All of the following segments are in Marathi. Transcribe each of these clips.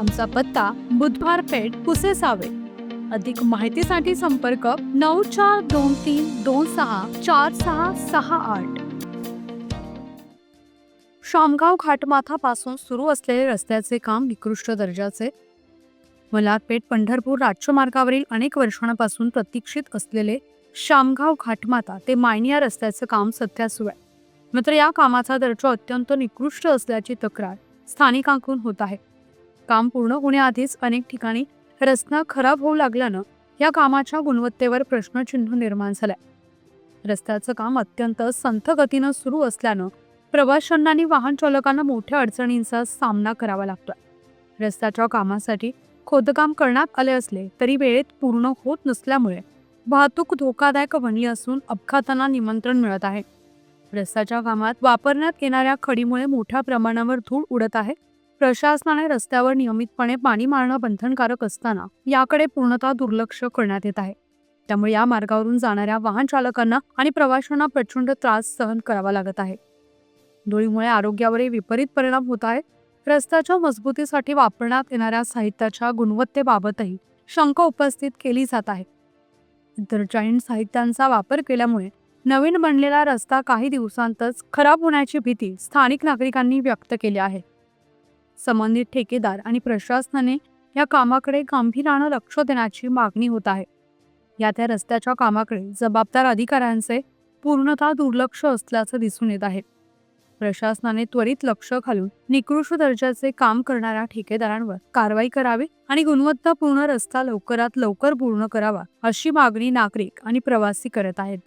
आमचा पत्ता बुधवार पेठ कुसेसावे. अधिक माहितीसाठी संपर्क नऊ चार दोन तीन दोन सहा चार सहा सहा आठ. शामगाव घाटमाथापासून सुरू असलेले रस्त्याचे काम निकृष्ट दर्जाचे. मलारपेठ पंढरपूर राज्यमार्गावरील अनेक वर्षांपासून प्रतीक्षित असलेले शामगाव घाटमाता ते मायनिया रस्त्याचं काम सध्या सुरू आहे. मात्र या कामाचा दर्जा अत्यंत निकृष्ट असल्याची तक्रार स्थानिकांकडून होत आहे. काम पूर्ण होण्याआधीच अनेक ठिकाणी रस्ता खराब होऊ लागल्यानं या कामाच्या गुणवत्तेवर प्रश्नचिन्ह निर्माण झालंय. रस्त्याचं काम अत्यंत संथ गतीनं सुरू असल्यानं प्रवाशांना आणि वाहन चालकांना मोठ्या अडचणींचा सामना करावा लागतोय. रस्त्याच्या कामासाठी खोदकाम करण्यात आले असले तरी वेळेत पूर्ण होत नसल्यामुळे वाहतूक धोकादायक बनली असून अपघातांना निमंत्रण मिळत आहे. रस्त्याच्या कामात वापरण्यात येणाऱ्या खडीमुळे मोठ्या प्रमाणावर धूळ उडत आहे. प्रशासनाने रस्त्यावर नियमितपणे पाणी मारणं बंधनकारक असताना याकडे पूर्णतः दुर्लक्ष करण्यात येत आहे. त्यामुळे या मार्गावरून जाणाऱ्या वाहन चालकांना आणि प्रवाशांना प्रचंड त्रास सहन करावा लागत आहे. धुळीमुळे आरोग्यावरही विपरीत परिणाम होत आहे. रस्त्याच्या मजबूतीसाठी वापरण्यात येणाऱ्या साहित्याच्या गुणवत्तेबाबतही शंका उपस्थित केली जात आहे. दर्जाहीन साहित्यांचा वापर केल्यामुळे नवीन बनलेला रस्ता काही दिवसांतच खराब होण्याची भीती स्थानिक नागरिकांनी व्यक्त केली आहे. संबंधित ठेकेदार आणि प्रशासनाने या कामाकडे गांभीर्यानं लक्ष देण्याची मागणी होत आहे. या त्या रस्त्याच्या कामाकडे जबाबदार अधिकाऱ्यांचे पूर्णतः दुर्लक्ष असल्याचं दिसून येत आहे. प्रशासनाने त्वरित लक्ष घालून निकृष्ट दर्जाचे काम करणाऱ्या ठेकेदारांवर कारवाई करावी आणि गुणवत्तापूर्ण रस्ता लवकरात लवकर पूर्ण करावा अशी मागणी नागरिक आणि प्रवासी करत आहेत.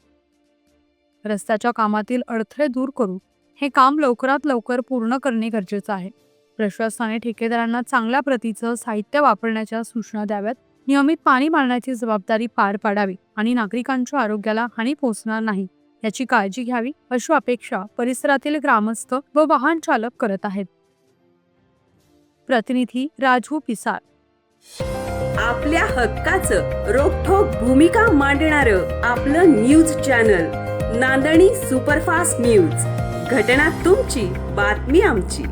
रस्त्याच्या कामातील अडथळे दूर करून हे काम लवकरात लवकर पूर्ण करणे गरजेचं आहे. प्रशासनाने ठेकेदारांना चांगल्या प्रतीचं साहित्य वापरण्याच्या सूचना द्याव्यात. नियमित पाणी मारण्याची जबाबदारी पार पाडावी आणि नागरिकांच्या आरोग्याला हानी पोहोचणार नाही याची काळजी घ्यावी अशी अपेक्षा परिसरातील ग्रामस्थ व वाहन चालक करत आहेत. प्रतिनिधी राजू पिसाळ. आपल्या हक्काचं रोखोक भूमिका मांडणार आपलं न्यूज चॅनल नांदणी सुपरफास्ट न्यूज. घटना तुमची बातमी आमची.